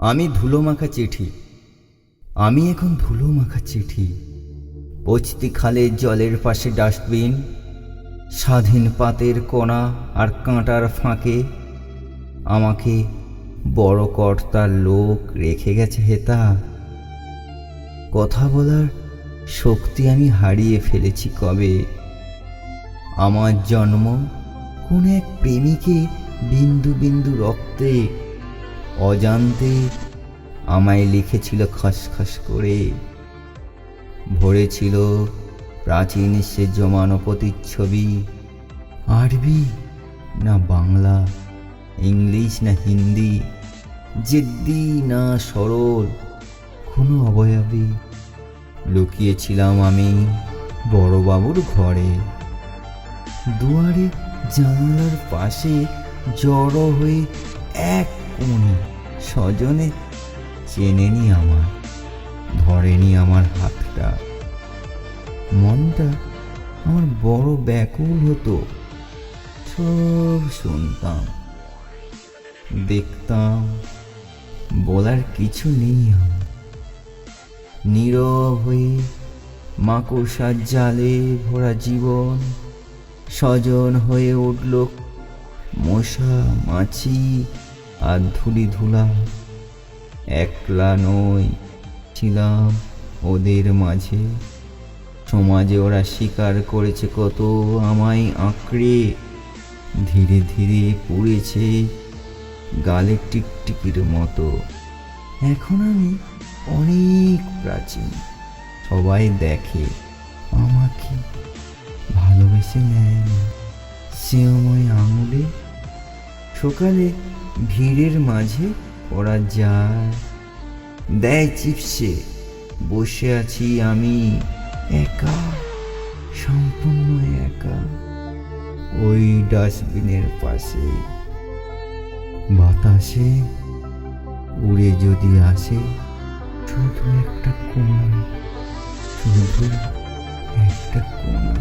আমি ধুলো মাখা চিঠি। আমি এখন ধুলো মাখা চিঠি। পচতি খালের জলের পাশে ডাস্টবিন, স্বাধীন পাতের কোণা আর কাঁটার ফাঁকে। আমাকে বড় কর্তার লোক রেখে গেছে হেতা কথা বলার শক্তি আমি হারিয়ে ফেলেছি কবে? আমার জন্ম কোন এক প্রেমিকে বিন্দু বিন্দু রক্তে অজান্তে আমায় লিখেছিল খসখস করে। ভরেছিল প্রাচীন সে জমানো প্রতিচ্ছবি। আরবি না বাংলা, ইংলিশ না হিন্দি, জেদ্দি না সরল, কোনো অবয়বী লুকিয়েছিলাম আমি বড়বাবুর ঘরে। দুয়ারে জানালার পাশে জড়ো হয়ে এক কোণে স্বজনে চেনেনি আমার, ধরেনি আমার হাতটা। মনটা আমার বড় ব্যাকুল হতো। সব শুনতাম, দেখতাম, বলার কিছু নেই নীরব হয়ে মাকড়সার জালে ভরা জীবন, স্বজন হয়ে উঠল মশা, মাছি আর ধুলি ধুলা একলা নই ছিলাম ওদের মাঝে। সমাজে ওরা স্বীকার করেছে কত আমায় আঁকড়ে, ধীরে ধীরে পুড়েছে গালে টিকটিকির মতো। এখন আমি অনেক প্রাচীন, সবাই দেখে, আমাকে ভালোবেসে নেয় না। শ্যাময় আঙুলে, সকালে ভিড়ের মাঝে ওরা যায়। দেয় চিপসে, বসে আছি আমি একা, সম্পূর্ণ একা ওই ডাস্টবিনের পাশে। বাতাসে উড়ে যদি আসে, শুধু একটা কোণা শুধু একটা কোণা